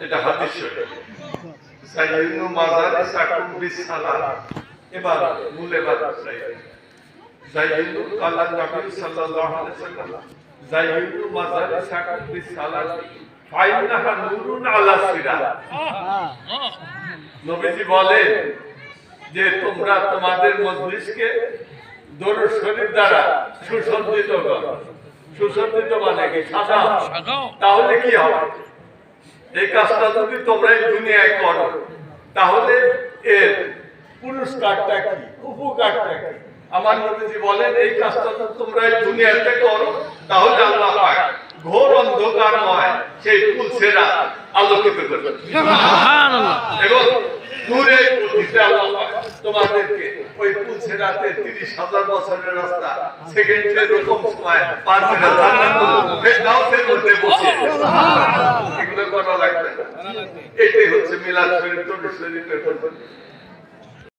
এটা হাদিস সাকুম এবার মূল এবার নবী সাল্লাল্লাহু আলাইহি মাজার সাকুম নূরুন আলা নবীজি যে তোমরা তোমাদের মজলিসকে দরুদ শরীফ দ্বারা সুসজ্জিত করো। সুসজ্জিত মানে কি? সাদা তাহলে কি হবে? এই কাজটা যদি তোমরা এই দুনিয়ায় করো তাহলে এর পুরস্কারটা কি? উপকারটা কি? আমার নবীজি বলেন এই কাজটা যদি তোমরা এই দুনিয়াতে করো তাহলে আল্লাহ পাক ঘোর অন্ধকারময় সেই ফুলসেরা আলোকিত করবে এবং নূরে প্রতিতে আল্লাহ তোমাদেরকে ওই পুলসেরাতে তিরিশ হাজার বছরের রাস্তা সেকেন্ডে এরকম সময় পার করে জান্নাতুল ফেরদাউসের মধ্যে বসে লাগবে। এটাই হচ্ছে মিলাদ শরীফ শরীফের